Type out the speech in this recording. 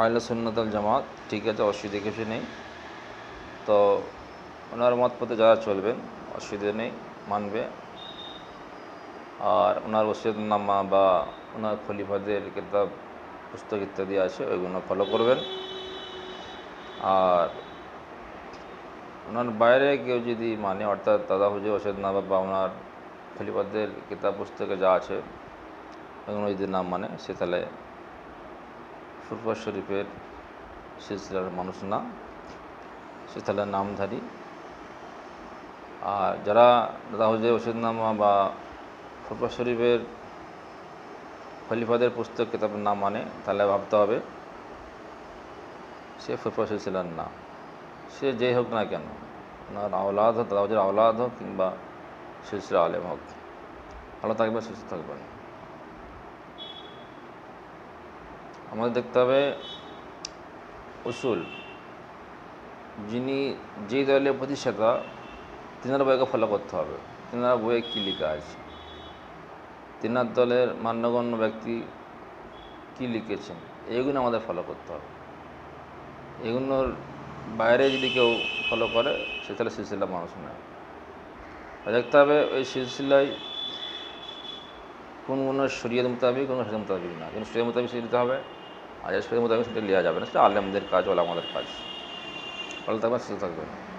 আইলা সুন্নতল জামাত ঠিক আছে, অসুবিধে কিছু নেই। তো ওনার মত পথে যারা চলবেন অসুবিধে নেই, মানবে। আর ওনার ওসিয়তনামা বা ওনার খলিফাদের কিতাব, পুস্তক ইত্যাদি আছে, ওইগুলো ফলো করবেন। আর ওনার বাইরে কেউ যদি মানে অর্থাৎ দাদা হুজুর ওসিয়তনামা বা ওনার খলিফাদের কিতাব, পুস্তকে যা আছে এগুলো যদি নাম মানে সে তাহলে ফুরফা শরীফের সিলসিলার মানুষ না সে নামধারী। আর যারা হুজুর ওষুধনামা বা ফুরফা শরীফের খলিফাদের পুস্তক, কিতাবের নাম মানে তাহলে ভাবতে হবে, সে ফুরফা সিলসিলার না। সে যেই হোক না কেন, ওনার আওলাদ হোক, দাদা হুজুর আওলাদ হোক কিংবা সিলসিলা আলেম হোক। ভালো থাকবেন, সুস্থ থাকবেন। আমাদের দেখতে হবে উসুল। যিনি যেই দলের প্রতিষ্ঠাতা, তিনার বইকে ফলো করতে হবে। তিনার বইয়ে কী লেখা আছে? তিনার দলের মান্যগণ্য ব্যক্তি কী লিখেছেন? এইগুলো আমাদের ফলো করতে হবে। এগুলোর বাইরে যদি কেউ ফলো করে, সে তাহলে সিলসিলা মানুষ নয়। দেখতে হবে ওই সিলসিলায় কোন কোনো শরীয়ত মোতাবিক, কোনো শরীর মোতাবিক না। কিন্তু শরীর মোতাবিক সেটা দিতে হবে। আর শরীর মোতাবিক সেটা নেওয়া যাবে না, সেটা আলেমদের কাজ, ওলামাদের কাজ। ভালো থাকবেন, সুস্থ থাকবেন।